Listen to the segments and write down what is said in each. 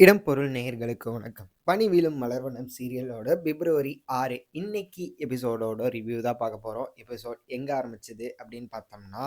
இடம்பொருள் நேயர்களுக்கு வணக்கம். பணிவிலும் மலர்வனம் சீரியலோட பிப்ரவரி ஆறு இன்னைக்கு எபிசோடோட ரிவ்யூ தான் பார்க்க போகிறோம் எபிசோட் எங்கே ஆரம்பிச்சது அப்படின்னு பார்த்தோம்னா,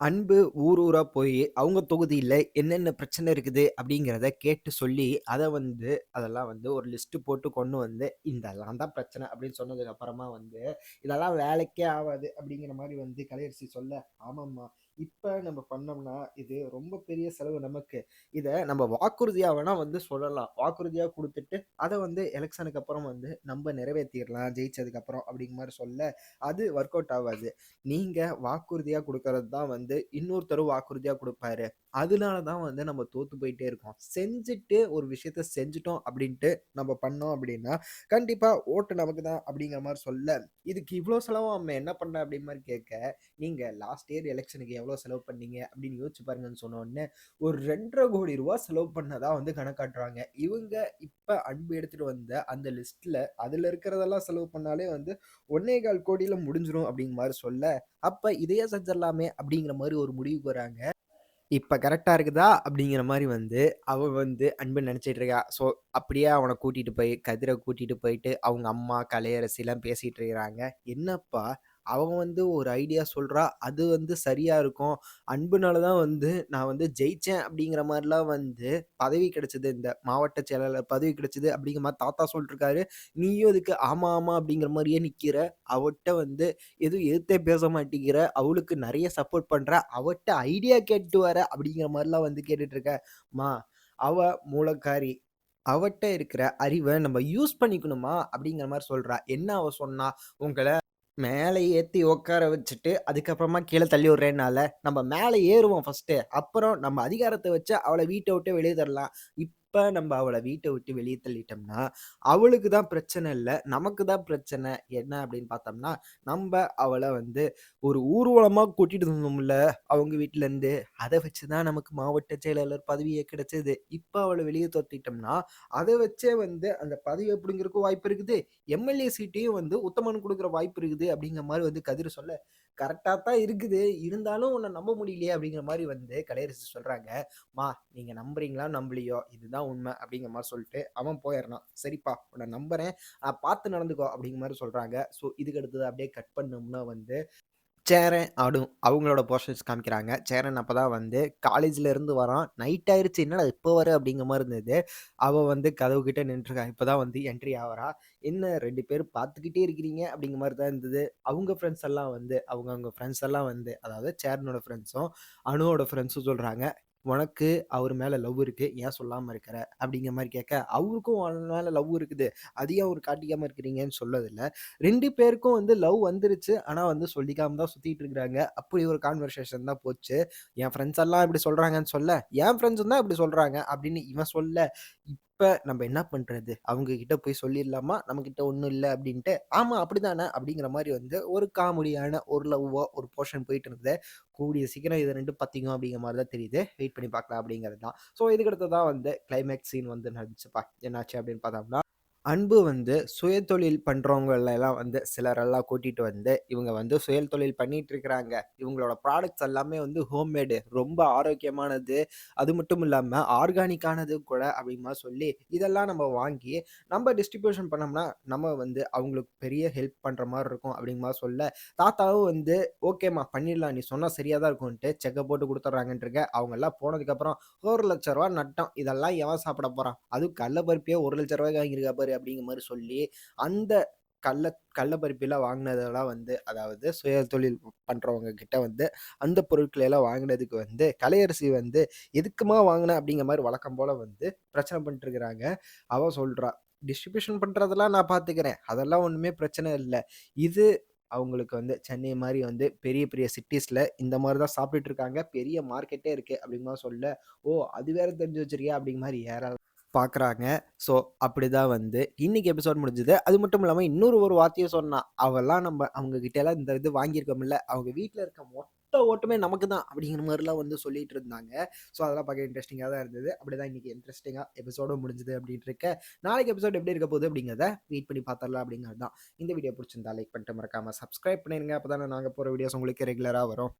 அன்பு ஊர் ஊராக போய் அவங்க தொகுதியில் என்னென்ன பிரச்சனை இருக்குது அப்படிங்கிறத கேட்டு சொல்லி, அதை வந்து அதெல்லாம் வந்து ஒரு லிஸ்ட்டு போட்டு கொண்டு வந்து, இதெல்லாம் தான் பிரச்சனை அப்படின்னு சொன்னதுக்கப்புறமா வந்து, இதெல்லாம் வேலைக்கே ஆகாது அப்படிங்கிற மாதிரி வந்து கலையரசி சொல்ல, ஆமாம்மா இப்ப நம்ம பண்ணோம்னா, இது ரொம்ப பெரிய செலவு நமக்கு. இத நம்ம வாக்குறுதியா வேணா வந்து சொல்லலாம். வாக்குறுதியா குடுத்துட்டு, அத வந்து எலக்ஷனுக்கு அப்புறம் வந்து நம்ம நிறைவேற்றிடலாம் ஜெயிச்சதுக்கு அப்புறம் அப்படிங்கிற மாரி சொல்ல, அது வொர்க் அவுட் ஆவாது. நீங்க வாக்குறுதியா குடுக்கறது தான் வந்து இன்னொருத்தரும் வாக்குறுதியா குடுப்பாரு. அதனால தான் வந்து நம்ம தோற்று போயிட்டே இருக்கோம். செஞ்சுட்டு ஒரு விஷயத்த செஞ்சுட்டோம் அப்படின்ட்டு நம்ம பண்ணோம் அப்படின்னா, கண்டிப்பாக ஓட்டு நமக்கு தான் அப்படிங்கிற மாதிரி சொல்ல, இதுக்கு இவ்வளோ செலவும் நம்ம என்ன பண்ண அப்படிங்கிற மாதிரி கேட்க, நீங்கள் லாஸ்ட் இயர் எலெக்ஷனுக்கு எவ்வளோ செலவு பண்ணீங்க அப்படின்னு யோசிச்சு பாருங்கன்னு சொன்னோடனே ஒரு ரெண்டரை கோடி ரூபா செலவு பண்ணதா வந்து கணக்காட்டுறாங்க. இவங்க இப்போ அன்பு எடுத்துட்டு வந்த அந்த லிஸ்ட்டில் அதில் இருக்கிறதெல்லாம் செலவு பண்ணாலே வந்து ஒன்னே கால் கோடியில் முடிஞ்சிடும் அப்படிங்கிற மாதிரி சொல்ல, அப்போ இதையே செஞ்சிடலாமே அப்படிங்கிற மாதிரி ஒரு முடிவுக்கு வராங்க. இப்ப கரெக்ட்டா இருக்குதா? அப்படிங்கிற மாரி வந்து அவ வந்து அன்பு நெனச்சிட்டு இருக்கா. ஸோ அப்படியே அவன கூட்டிட்டு போய் கதிர கூட்டிட்டு போயிட்டு அவங்க அம்மா, கலையரசிலாம் பேசிட்டு இருக்கிறாங்க. என்னப்பா அவ வந்து ஒரு ஐடியா சொல்றா. அது வந்து சரியா இருக்கும். அன்புனால தான் வந்து நான் வந்து ஜெயிச்சேன் அப்படிங்கிற மாரிலாம் வந்து பதவி கிடைச்சது. இந்த மாவட்ட செயலாளர் பதவி கிடைச்சது அப்படிங்கிற மாரி தாத்தா சொல்லிட்டுருக்காரு. நீயும் அதுக்கு ஆமா, ஆமா அப்படிங்கிற மாரியே நிக்கிற. அவட்ட வந்து எதுவும் எதிர்த்தே பேச மாட்டேங்கிற. அவளுக்கு நெறைய சப்போர்ட் பண்ற. அவட்ட ஐடியா கேட்டு வர அப்படிங்கிற மாரிலாம் வந்து கேட்டுட்ருக்க. இருக்க. அவ மூலக்காரி. அவட்ட இருக்கிற அறிவ நம்ம யூஸ் பண்ணிக்கணுமா அப்படிங்கிற மாரி சொல்றா. என்ன அவ சொன்னா? உங்கள மேல ஏத்தி உட்கார வச்சுட்டு, அதுக்கப்புறமா கீழ தள்ளி விடுறேன்னால, நம்ம மேல ஏறுவோம் ஃபர்ஸ்ட்டு. அப்புறம் நம்ம அதிகாரத்த வச்சு அவள வீட்ட விட்டு வெளிய தள்ளலாம். இப்ப நம்ம அவளை வீட்டை விட்டு வெளியே தள்ளிட்டோம்னா, அவளுக்கு தான் பிரச்சனை இல்லை நமக்கு தான் பிரச்சனை. என்ன அப்படின்னு பார்த்தோம்னா, நம்ம அவளை வந்து ஒரு ஊர்வலமாக கூட்டிட்டு வந்தோம்ல, அவங்க வீட்டிலேருந்து அதை வச்சு தான் நமக்கு மாவட்ட செயலாளர் பதவியே கிடைச்சது. இப்போ அவளை வெளியே தோத்திட்டோம்னா அதை வச்சே வந்து அந்த பதவி அப்படிங்கிறதுக்கும் வாய்ப்பு இருக்குது. எம்.எல்.ஏ சீட்டையும் வந்து உத்தமன் கொடுக்குற வாய்ப்பு இருக்குது அப்படிங்கிற மாதிரி வந்து கதிர் சொல்ல, கரெக்டாக தான் இருக்குது. இருந்தாலும் உன்னை நம்ப முடியலையே அப்படிங்கிற மாதிரி வந்து கலையரசு சொல்கிறாங்க மா நீங்கள் நம்புறீங்களா நம்பலையோ, இதுதான் உண்மை அப்படிங்கிற மாதிரி சொல்லிட்டு அவன் போயிடுறான். சரிப்பா உன்னை நம்புறேன். நான் பார்த்து நடந்துக்கோ அப்படிங்கிற மாதிரி சொல்கிறாங்க ஸோ இதுக்கு அடுத்தது அப்படியே கட் பண்ணோம்னா வந்து சேரன் ஆடும் அவங்களோட போர்ஷன்ஸ் காமிக்கிறாங்க. சேரன் அப்பதான் வந்து காலேஜில் இருந்து வரான். நைட் ஆயிடுச்சு என்னடா இப்போ வர அப்படிங்கிற மாதிரி இருந்தது. அவள் வந்து கதவு கிட்ட இப்போ தான் வந்து என்ட்ரி ஆகிறா என்ன ரெண்டு பேரும் பார்த்துக்கிட்டே இருக்கிறீங்க அப்படிங்கிற மாதிரி தான் இருந்தது. அவங்க ஃப்ரெண்ட்ஸ் எல்லாம் வந்து அவங்க அவங்க ஃப்ரெண்ட்ஸ் எல்லாம் வந்து அதாவது சேரனோட ஃப்ரெண்ட்ஸும், அனுவோட ஃப்ரெண்ட்ஸும் சொல்கிறாங்க "உனக்கு அவர் மேலே லவ் இருக்குது ஏன் சொல்லாமல் இருக்கிற?" அப்படிங்கிற மாதிரி கேட்க, அவருக்கும் அவன் மேலே லவ் இருக்குது. அதையும் அவர் காட்டிக்காமல் இருக்கிறீங்கன்னு சொல்லதில்ல. ரெண்டு பேருக்கும் வந்து லவ் வந்துருச்சு. ஆனால் வந்து சொல்லிக்காம தான் சுற்றிட்டு இருக்கிறாங்க. அப்படி ஒரு கான்வர்சேஷன் தான் போச்சு. என் ஃப்ரெண்ட்ஸ் எல்லாம் இப்படி சொல்கிறாங்கன்னு சொல்ல, என் ஃப்ரெண்ட்ஸும் தான் இப்படி சொல்கிறாங்க அப்படின்னு இவன் சொல்ல, இப்ப நம்ம என்ன பண்றது? அவங்க கிட்ட போய் சொல்லிடலாமா? நம்மகிட்ட ஒண்ணும் இல்ல அப்படின்ட்டு, ஆமா அப்படிதானே அப்படிங்கிற மாரி வந்து ஒரு காமெடியான ஒரு லவ்வா ஒரு போர்ஷன் போயிட்டு இருந்தது. கூடிய சீக்கிரம் இது 2 பத்திக்கும் அப்படிங்கிற மாரி தான் தெரியுது. வெயிட் பண்ணி பார்க்கலாம் அப்படிங்கிறது தான். ஸோ இதுக்கடுத்து தான் வந்து கிளைமேக்ஸ் சீன் வந்து நடந்துச்சுப்பா. என்னாச்சு அப்படின்னு பார்த்தோம்னா, அன்பு வந்து சுயதொழில் பண்றவங்கள எல்லாம் வந்து சிலரெல்லாம் கூட்டிட்டு வந்து, இவங்க வந்து சுயதொழில் பண்ணிட்டு இருக்கிறாங்க. இவங்களோட ப்ராடக்ட்ஸ் எல்லாமே வந்து ஹோம்மேடு. ரொம்ப ஆரோக்கியமானது. அது மட்டும் இல்லாம ஆர்கானிக்கானது கூட அப்படிங்கிற சொல்லி, இதெல்லாம் நம்ம வாங்கி நம்ம டிஸ்ட்ரிபியூஷன் பண்ணோம்னா, நம்ம வந்து அவங்களுக்கு பெரிய ஹெல்ப் பண்ற மாரி இருக்கும் அப்படிங்கிற சொல்ல, தாத்தாவும் வந்து ஓகேம்மா பண்ணிடலாம். நீ சொன்னா சரியா தான் இருக்கும்ன்ட்டு செக்க போட்டு குடுத்துடுறாங்கன்ருக்க. அவங்க எல்லாம் போனதுக்கப்புறம் ரூ. 1,00,000 நட்டம். இதெல்லாம் எவன் சாப்பிட போறான்? அதுவும் கடல பருப்பையே ரூ. 1,00,000 வாங்கியிருக்கா பாரு அப்படிங்கிற மாதிரி சொல்லி, அந்த கள்ள கள்ளப்பருப்பெல்லாம் பருப்பிலாம் வாங்கினதெல்லாம் வந்து அதாவது சுய தொழில் பண்ணுறவங்க கிட்ட வந்து அந்த பொருட்கள எல்லாம் வாங்கினதுக்கு வந்து கலையரசி வந்து எதுக்குமா வாங்கினேன் அப்படிங்கிற மாதிரி வழக்கம் போல் வந்து பிரச்சனை பண்ணிட்டு இருக்கிறாங்க. அவ சொல்றா, டிஸ்ட்ரிபியூஷன் பண்ணுறதெல்லாம் நான் பார்த்துக்கிறேன். அதெல்லாம் ஒன்றுமே பிரச்சனை இல்லை இது அவங்களுக்கு வந்து சென்னை மாதிரி வந்து பெரிய பெரிய சிட்டிஸில் இந்த மாதிரி தான் சாப்பிட்டுட்டு இருக்காங்க. பெரிய மார்க்கெட்டே இருக்குது அப்படிங்கிற சொல்ல, ஓ! அது வேற தெரிஞ்சு வச்சிருக்கியா? அப்படிங்கிற மாதிரி யாராவது பார்க்குறாங்க. ஸோ அப்படி தான் வந்து இன்னைக்கு எபிசோட் முடிஞ்சது. அது மட்டும் இல்லாமல் இன்னொரு ஒரு வார்த்தையை சொன்னால் அவெல்லாம் நம்ம அவங்க கிட்டலாம் இந்த இது வாங்கியிருக்கோம்ல, அவங்க வீட்டில் இருக்க மொத்த ஓட்டுமே நமக்கு தான் அப்படிங்கிற மாதிரிலாம் வந்து சொல்லிட்டு இருந்தாங்க. ஸோ அதெல்லாம் பார்க்க இன்ட்ரெஸ்டிங்காக தான் இருந்தது. அப்படி தான் இன்றைக்கி இன்ட்ரெஸ்டிங்காக எபிசோடும் முடிஞ்சது அப்படின்ட்டு இருக்க. நாளைக்கு எபிசோட் எப்படி இருக்க போகுது அப்படிங்கிறத வெயிட் பண்ணி பார்த்துடலாம் அப்படிங்கிறது தான். இந்த வீடியோ பிடிச்சிருந்தா லைக் பண்ணிட்டு மறக்காமல் சப்ஸ்கிரைப் அப்போ தானே நாங்கள் போகிற வீடியோஸ் உங்களுக்கு ரெகுலராக வரும்.